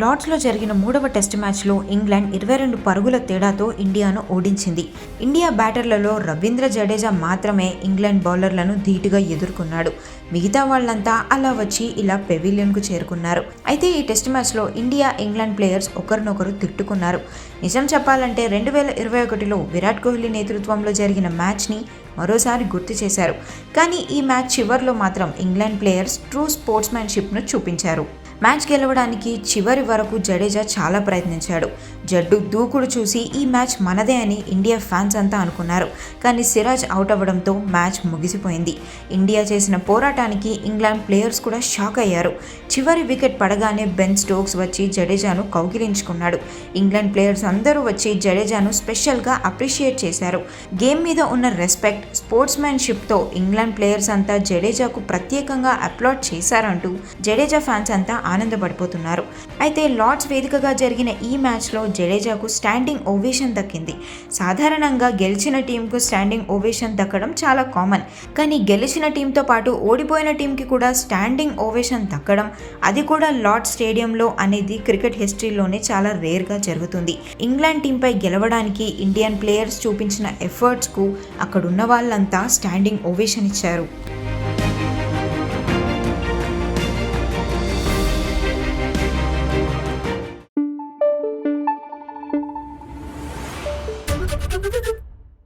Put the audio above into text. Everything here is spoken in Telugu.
లార్డ్స్లో జరిగిన మూడవ టెస్ట్ మ్యాచ్లో ఇంగ్లాండ్ ఇరవై రెండు పరుగుల తేడాతో ఇండియాను ఓడించింది. ఇండియా బ్యాటర్లలో రవీంద్ర జడేజా మాత్రమే ఇంగ్లాండ్ బౌలర్లను ధీటుగా ఎదుర్కొన్నాడు. మిగతా వాళ్ళంతా అలా వచ్చి ఇలా పెవిలియన్కు చేరుకున్నారు. అయితే ఈ టెస్ట్ మ్యాచ్లో ఇండియా ఇంగ్లాండ్ ప్లేయర్స్ ఒకరినొకరు తిట్టుకున్నారు. నిజం చెప్పాలంటే రెండు వేల ఇరవై ఒకటిలో విరాట్ కోహ్లీ నేతృత్వంలో జరిగిన మ్యాచ్ని మరోసారి గుర్తు చేశారు. కానీ ఈ మ్యాచ్ చివర్లో మాత్రం ఇంగ్లాండ్ ప్లేయర్స్ ట్రూ స్పోర్ట్స్మెన్షిప్ను చూపించారు. మ్యాచ్ గెలవడానికి చివరి వరకు జడేజా చాలా ప్రయత్నించాడు. జడ్డు దూకుడు చూసి ఈ మ్యాచ్ మనదే అని ఇండియా ఫ్యాన్స్ అంతా అనుకున్నారు. కానీ సిరాజ్ అవుట్ అవ్వడంతో మ్యాచ్ ముగిసిపోయింది. ఇండియా చేసిన పోరాటానికి ఇంగ్లాండ్ ప్లేయర్స్ కూడా షాక్ అయ్యారు. చివరి వికెట్ పడగానే బెన్ స్టోక్స్ వచ్చి జడేజాను కౌగిలించుకున్నాడు. ఇంగ్లాండ్ ప్లేయర్స్ అందరూ వచ్చి జడేజాను స్పెషల్గా అప్రిషియేట్ చేశారు. గేమ్ మీద ఉన్న రెస్పెక్ట్ స్పోర్ట్స్మెన్షిప్తో ఇంగ్లాండ్ ప్లేయర్స్ అంతా జడేజాకు ప్రత్యేకంగా అప్లాడ్ చేశారంటూ జడేజా ఫ్యాన్స్ అంతా ఆనందపడిపోతున్నారు. అయితే లార్డ్స్ వేదికగా జరిగిన ఈ మ్యాచ్లో జడేజాకు స్టాండింగ్ ఓవేషన్ దక్కింది. సాధారణంగా గెలిచిన టీంకు స్టాండింగ్ ఓవేషన్ దక్కడం చాలా కామన్. కానీ గెలిచిన టీంతో పాటు ఓడిపోయిన టీంకి కూడా స్టాండింగ్ ఓవేషన్ దక్కడం అది కూడా లార్డ్ స్టేడియంలో అనేది క్రికెట్ హిస్టరీలోనే చాలా రేర్గా జరుగుతుంది. ఇంగ్లాండ్ టీంపై గెలవడానికి ఇండియన్ ప్లేయర్స్ చూపించిన ఎఫర్ట్స్కు అక్కడున్న వాళ్ళంతా స్టాండింగ్ ఓవేషన్ ఇచ్చారు.